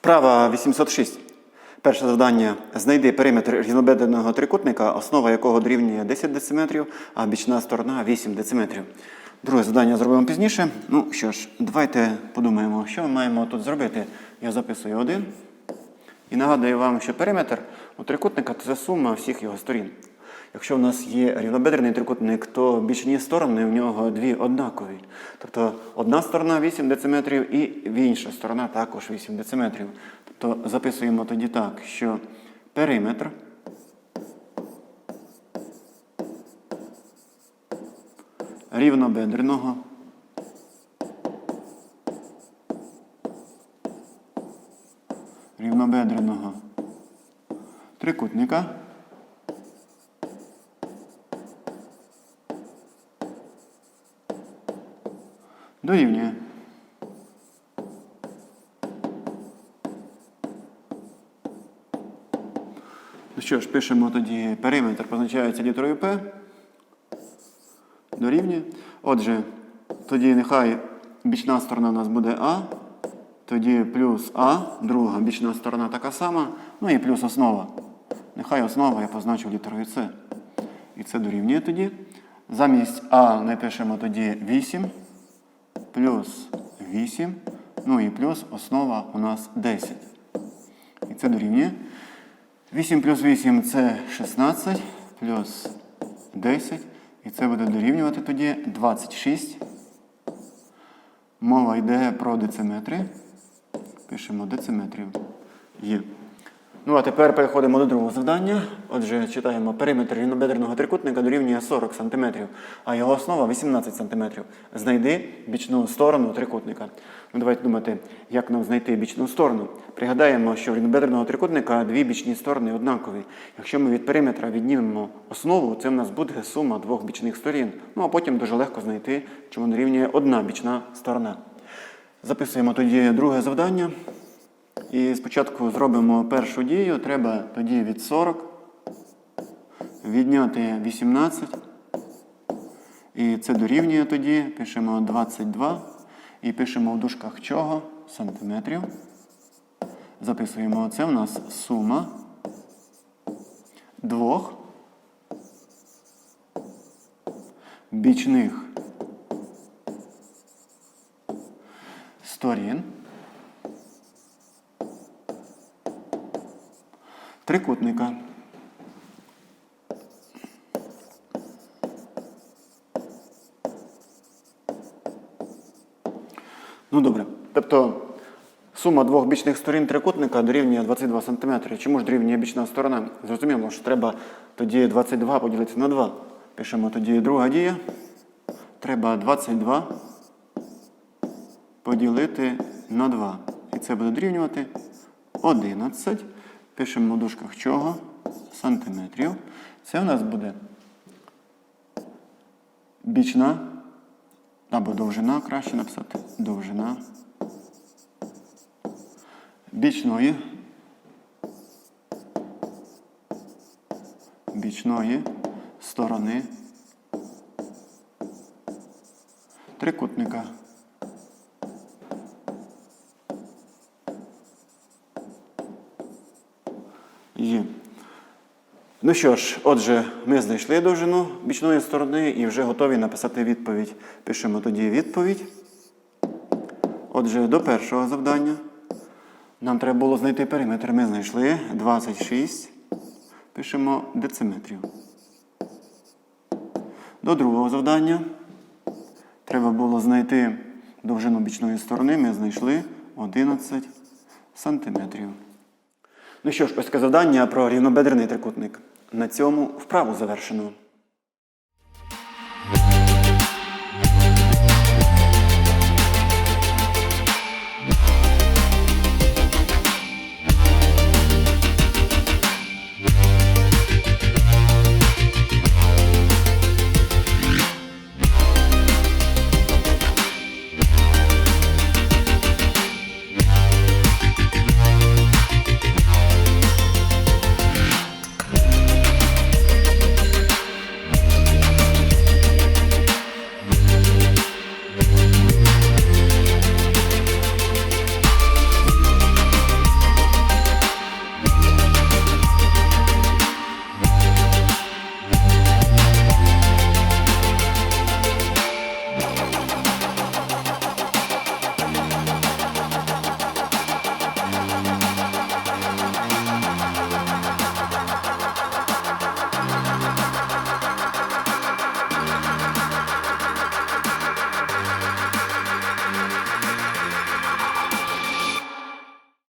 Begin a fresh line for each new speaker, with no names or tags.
Вправа 806. Перше завдання. Знайди периметр рівнобедреного трикутника, основа якого дорівнює 10 дециметрів, а бічна сторона 8 дециметрів. Друге завдання зробимо пізніше. Ну що ж, давайте подумаємо, що ми маємо тут зробити. Я записую один. І нагадую вам, що периметр у трикутника це сума всіх його сторін. Якщо в нас є рівнобедрений трикутник, то бічні сторони в нього дві однакові. Тобто одна сторона 8 дециметрів і інша сторона також 8 дециметрів. Тобто записуємо тоді так, що периметр рівнобедреного рівнобедреного трикутника дорівнює. Ну що ж, пишемо тоді периметр, позначається літерою П. Дорівнює. Отже, тоді нехай бічна сторона у нас буде А. Тоді плюс А, друга бічна сторона така сама. Ну і плюс основа. Нехай основа я позначу літерою С. І це дорівнює тоді. Замість А ми пишемо тоді 8 плюс 8. Ну і плюс основа у нас 10. І це дорівнює. 8 плюс 8 це 16, плюс 10. І це буде дорівнювати тоді 26. Мова йде про дециметри. Пишемо дециметрів. Є. Ну, а тепер переходимо до другого завдання. Отже, читаємо периметр рівнобедреного трикутника дорівнює 40 см, а його основа 18 см. Знайди бічну сторону трикутника. Ну, давайте думати, як нам знайти бічну сторону. Пригадаємо, що в рівнобедреного трикутника дві бічні сторони однакові. Якщо ми від периметра віднімемо основу, це в нас буде сума двох бічних сторін. Ну а потім дуже легко знайти, чому дорівнює одна бічна сторона. Записуємо тоді друге завдання. І спочатку зробимо першу дію. Треба тоді від 40 відняти 18. І це дорівнює тоді. Пишемо 22. І пишемо в дужках чого? Сантиметрів. Записуємо це в нас сума двох бічних сторін. Трикутника. Ну добре. Тобто сума двох бічних сторін трикутника дорівнює 22 см. Чому ж дорівнює бічна сторона? Зрозуміло, що треба тоді 22 поділити на 2. Пишемо тоді друга дія. Треба 22 поділити на 2. І це буде дорівнювати 11. Пишемо в дужках чого? Сантиметрів. Це у нас буде бічна або довжина, краще написати довжина бічної бічної сторони трикутника. Є. Ну що ж, отже, ми знайшли довжину бічної сторони і вже готові написати відповідь. Пишемо тоді відповідь. Отже, до першого завдання. Нам треба було знайти периметр. Ми знайшли 26. Пишемо дециметрів. До другого завдання. Треба було знайти довжину бічної сторони. Ми знайшли 11 сантиметрів. Ну що ж, ось таке завдання про рівнобедрений трикутник. На цьому вправу завершено.